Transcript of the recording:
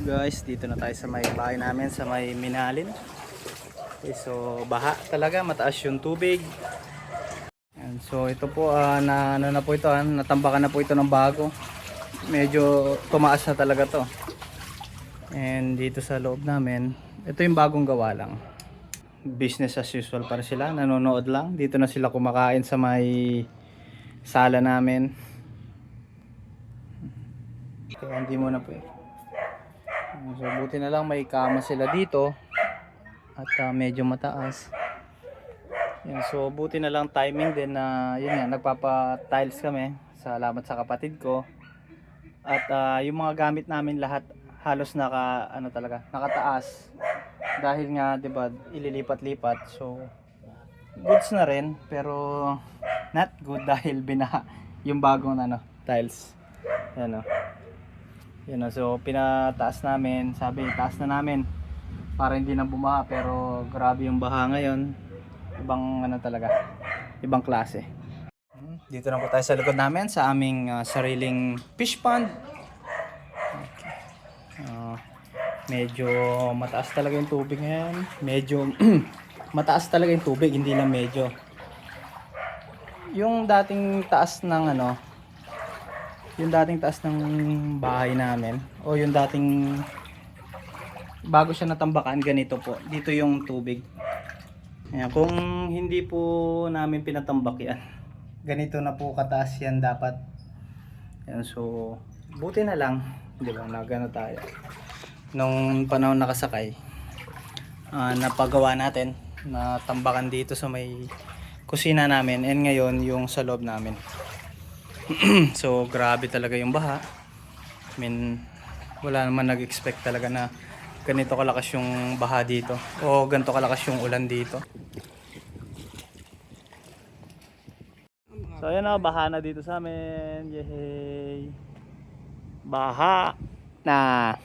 guys? Dito na tayo sa may bahay namin sa may Minalin. Okay, so baha talaga, mataas yung tubig. And so ito po, ah, na, ano na po ito, ah, natambakan na po ito ng bago. Medyo tumaas na talaga to. And dito sa loob namin, ito yung bagong gawa lang. Business as usual para sila, nanonood lang. Dito na sila kumakain sa may sala namin. Kaya hindi mo na po eh. So buti na lang may kama sila dito at ah, medyo mataas. Yan, so buti na lang timing din na yun nga nagpapa-tiles kami. Salamat sa kapatid ko. At ah, yung mga gamit namin lahat halos naka ano talaga, nakataas. Dahil nga 'di ba, ililipat-lipat. So goods na rin pero not good dahil binaha yung bagong ano, tiles. Yan Yan o, so pinataas namin, sabi taas na namin para hindi na bumaha pero grabe yung baha ngayon. Ibang ano talaga, ibang klase. Hmm, Dito na po tayo sa likod namin sa aming ah, sariling fish pond. Okay. Ah, medyo mataas talaga yung tubig ngayon. Medyo mataas talaga yung tubig, hindi lang medyo. Yung dating taas ng ano, yung dating taas ng bahay namin o yung dating bago siya natambakan ganito po. Dito yung tubig. Ayan, kung hindi po namin pinatambak yan ganito na po kataas yan dapat. Ayan, so buti na lang di ba nagano tayo. Nung panahon nakasakay ah, napagawa natin na tambakan dito sa may kusina namin and ngayon yung sa loob namin so grabe talaga yung baha. I mean, wala naman nag-expect talaga na ganito kalakas yung baha dito o ganito kalakas yung ulan dito. So ayan na, baha na dito sa amin. Yehey! Baha na!